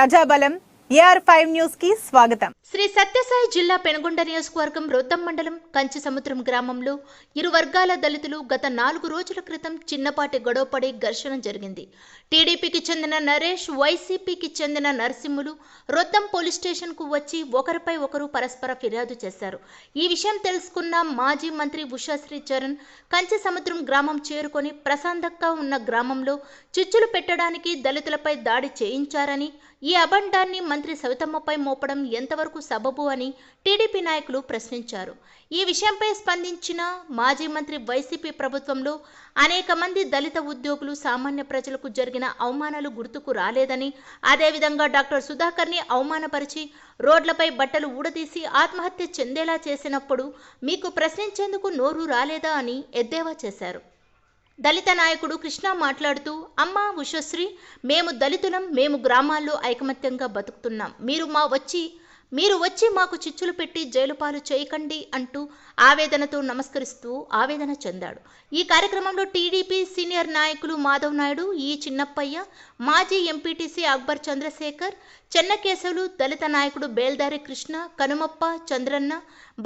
ప్రజాబలం AR five న్యూస్కి స్వాగతం. శ్రీ సత్యసాయి జిల్లా పెనుగొండ నియోజకవర్గం రొద్దం మండలం కంచి సముద్రం గ్రామంలో ఇరు వర్గాల దళితులు గత నాలుగు రోజుల క్రితం చిన్నపాటి గొడవపడి ఘర్షణ జరిగింది. టీడీపీకి చెందిన నరేష్ వైసీపీకి చెందిన నరసింహులు రొద్దం పోలీస్ స్టేషన్కు వచ్చి ఒకరిపై ఒకరు పరస్పర ఫిర్యాదు చేశారు. ఈ విషయం తెలుసుకున్న మాజీ మంత్రి ఉషాశ్రీ చరణ్ కంచి సముద్రం గ్రామం చేరుకొని ప్రశాంతంగా ఉన్న గ్రామంలో చిచ్చులు పెట్టడానికి దళితులపై దాడి చేయించారని ఈ అబండాన్ని మంత్రి సవితమ్మపై మోపడం ఎంతవరకు సబబు అని టీడీపీ నాయకులు ప్రశ్నించారు. ఈ విషయంపై స్పందించిన మాజీ మంత్రి వైసీపీ ప్రభుత్వంలో అనేక మంది దళిత ఉద్యోగులు సామాన్య ప్రజలకు జరిగిన అవమానాలు గుర్తుకు రాలేదని అదేవిధంగా డాక్టర్ సుధాకర్ని అవమానపరిచి రోడ్లపై బట్టలు ఊడదీసి ఆత్మహత్య చెందేలా చేసినప్పుడు మీకు ప్రశ్నించేందుకు నోరు రాలేదా అని ఎద్దేవా చేశారు. దళిత నాయకుడు కృష్ణ మాట్లాడుతూ అమ్మ ఉషశ్రీ మేము దళితులం మేము గ్రామాల్లో ఐకమత్యంగా బతుకుతున్నాం. మీరు మా వచ్చి మీరు వచ్చి మాకు చిచ్చులు పెట్టి జైలుపాలు చేయకండి అంటూ ఆవేదనతో నమస్కరిస్తూ ఆవేదన చెందాడు. ఈ కార్యక్రమంలో టీడీపీ సీనియర్ నాయకులు మాధవ్ నాయుడు ఈ చిన్నప్పయ్య మాజీ ఎంపీటీసీ అక్బర్ చంద్రశేఖర్ చెన్నకేశవులు దళిత నాయకుడు బేల్దారి కృష్ణ కనుమప్ప చంద్రన్న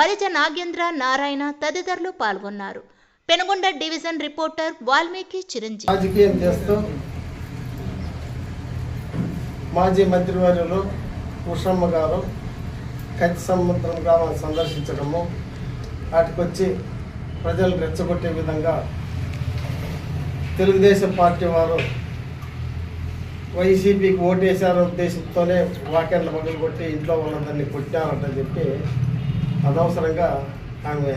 బలిజ నాగేంద్ర నారాయణ తదితరులు పాల్గొన్నారు. Penukonda division reporter Valmiki Chiranjeevi. రాజకీయం చేస్తూ మాజీ మంత్రివర్యులు ఉషమ్మ గారు కచ్చి సముద్రం గ్రామాన్ని సందర్శించడము. వాటికొచ్చి ప్రజలు రెచ్చగొట్టే విధంగా తెలుగుదేశం పార్టీ వారు వైసీపీకి ఓటేశారు ఉద్దేశంతోనే వాక్యాలను మొదలు కొట్టి ఇంట్లో ఉన్నదాన్ని కొట్టారంటని చెప్పి అనవసరంగా ఆమె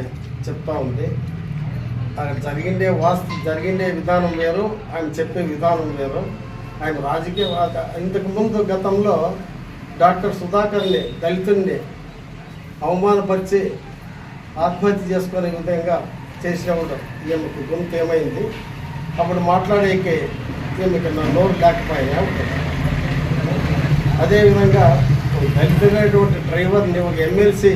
చెప్తా ఉంది. అక్కడ జరిగిండే వాస్తు జరిగిండే విధానం వేరు ఆయన చెప్పే విధానం వేరు. ఆయన రాజకీయ ఇంతకుముందు గతంలో డాక్టర్ సుధాకర్ని దళితుడిని అవమానపరిచి ఆత్మహత్య చేసుకునే విధంగా చేసినప్పుడు ఈమెకు గొంతు ఏమైంది? అప్పుడు మాట్లాడేకి ఈమెకి నా నోరు లేకపోయా అదేవిధంగా దళితుడైనటువంటి డ్రైవర్ని ఒక ఎమ్మెల్సీ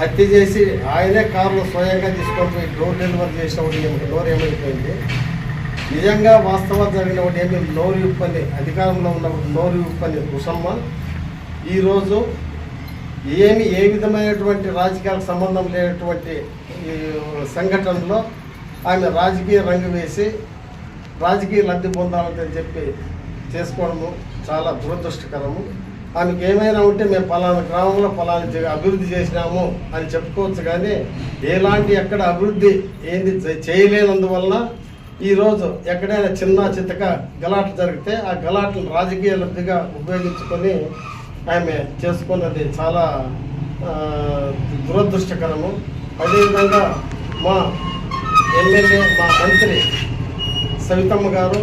హత్య చేసి ఆయనే కారులో స్వయంగా తీసుకొని పోయి డోర్ డెలివరీ చేసినప్పుడు ఏమిటి నోరు ఏమైపోయింది? నిజంగా వాస్తవాలు జరిగినప్పుడు ఏమి? నోరు విప్పని అధికారంలో ఉన్నప్పుడు నోరు విప్పని కుసమ్మ ఈరోజు ఏమి ఏ విధమైనటువంటి రాజకీయాలకు సంబంధం లేనటువంటి ఈ సంఘటనలో ఆమె రాజకీయ రంగు వేసి రాజకీయ లబ్ధి పొందాలని చెప్పి చేసుకోవడము చాలా దురదృష్టకరము. ఆమెకి ఏమైనా ఉంటే మేము పలానా గ్రామంలో పలానా అభివృద్ధి చేసినాము అని చెప్పుకోవచ్చు కానీ ఎలాంటి ఎక్కడ అభివృద్ధి ఏంది చేయలేనందువలన ఈరోజు ఎక్కడైనా చిన్న చితక గలాట్లు జరిగితే ఆ గలాట్లను రాజకీయ లబ్ధిగా ఉపయోగించుకొని ఆమె చేసుకున్నది చాలా దురదృష్టకరము. అదేవిధంగా మా ఎమ్మెల్యే మా మంత్రి సవితమ్మ గారు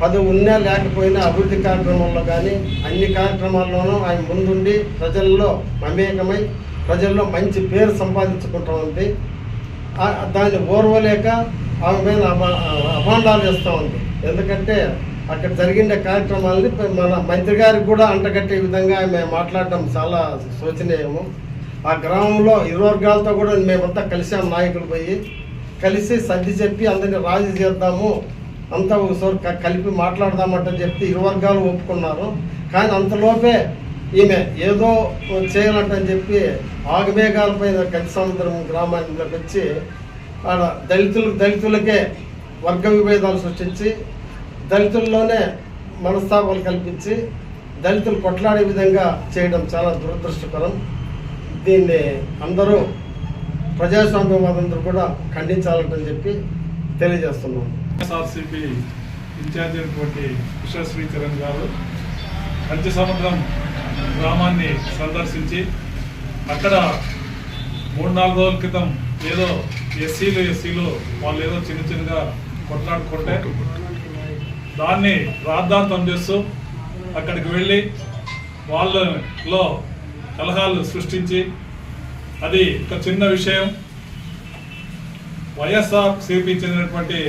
పదవి ఉన్నా లేకపోయినా అభివృద్ధి కార్యక్రమాల్లో కానీ అన్ని కార్యక్రమాల్లోనూ ఆయన ముందుండి ప్రజల్లో మమేకమై ప్రజల్లో మంచి పేరు సంపాదించుకుంటా ఉంది దాన్ని ఓర్వలేక ఆమె మీద అభా అభాండాలు చేస్తూ ఉంది ఎందుకంటే అక్కడ జరిగిన కార్యక్రమాలని మన మంత్రి గారికి కూడా అంటగట్టే విధంగా ఆమె మాట్లాడడం చాలా శోచనీయము. ఆ గ్రామంలో ఇరు వర్గాలతో కూడా మేమంతా కలిసాం నాయకులు పోయి. కలిసి సర్ది చెప్పి అందరినీ రాజీ చేద్దాము అంతా ఒకసారి కలిపి మాట్లాడదామంటని చెప్పి ఇరు వర్గాలు ఒప్పుకున్నారు. కానీ అంతలోపే ఈమె ఏదో చేయాలంటని చెప్పి ఆగమేఘాలపైన కచ్చి సముద్రం గ్రామానికి వచ్చి ఆడ దళితులు దళితులకే వర్గ విభేదాలు సృష్టించి దళితుల్లోనే మనస్తాపాలు కల్పించి దళితులు కొట్లాడే విధంగా చేయడం చాలా దురదృష్టకరం. దీన్ని అందరూ ప్రజాస్వామ్యవాదందరూ కూడా ఖండించాలంటని చెప్పి తెలియజేస్తున్నాం. ఎస్ఆర్సిపి ఇన్ఛార్జ్ అయినటువంటి విశ్వశ్రీ చరణ్ గారు పంచ సముద్రం గ్రామాన్ని సందర్శించి అక్కడ మూడు నాలుగు రోజుల క్రితం ఏదో ఎస్సీలు ఎస్సీలు వాళ్ళు ఏదో చిన్న చిన్నగా కొట్లాడుకుంటే దాన్ని రాద్ధాంతం చేస్తూ అక్కడికి వెళ్ళి వాళ్ళలో కలహాలు సృష్టించి అది ఒక చిన్న విషయం. వైఎస్ఆర్ సిపి చెందినటువంటి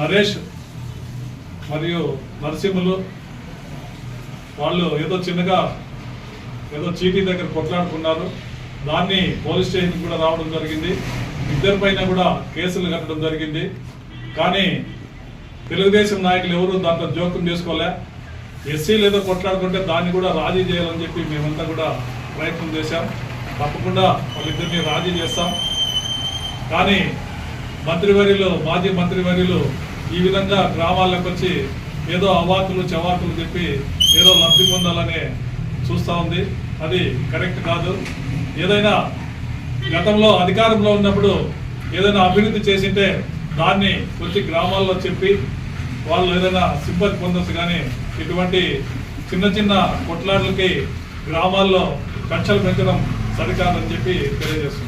నరేష్ మరియు నరసింహులు వాళ్ళు ఏదో చిన్నగా ఏదో చీటీ దగ్గర కొట్లాడుకున్నారు. దాన్ని పోలీస్ స్టేషన్ కూడా రావడం జరిగింది. ఇద్దరిపైన కూడా కేసులు కట్టడం జరిగింది. కానీ తెలుగుదేశం నాయకులు ఎవరు దాంట్లో జోక్యం చేసుకోలే. ఎస్సీలు ఏదో కొట్లాడుకుంటే దాన్ని కూడా రాజీ చేయాలని చెప్పి మేమంతా కూడా ప్రయత్నం చేశాం. తప్పకుండా వాళ్ళిద్దరిని రాజీ చేస్తాం. కానీ మంత్రివర్యులు మాజీ మంత్రివర్యులు ఈ విధంగా గ్రామాలకు వచ్చి ఏదో అవాకులు చవాకులు చెప్పి ఏదో లబ్ధి పొందాలని చూస్తూ ఉంది. అది కరెక్ట్ కాదు. ఏదైనా గతంలో అధికారంలో ఉన్నప్పుడు ఏదైనా అభివృద్ధి చేసింటే దాన్ని వచ్చి గ్రామాల్లో చెప్పి వాళ్ళు ఏదైనా సిబ్బంది పొందొచ్చు కానీ ఇటువంటి చిన్న చిన్న కొట్లాట్లకి గ్రామాల్లో కక్షలు పెంచడం సరికాదని చెప్పి తెలియజేస్తుంది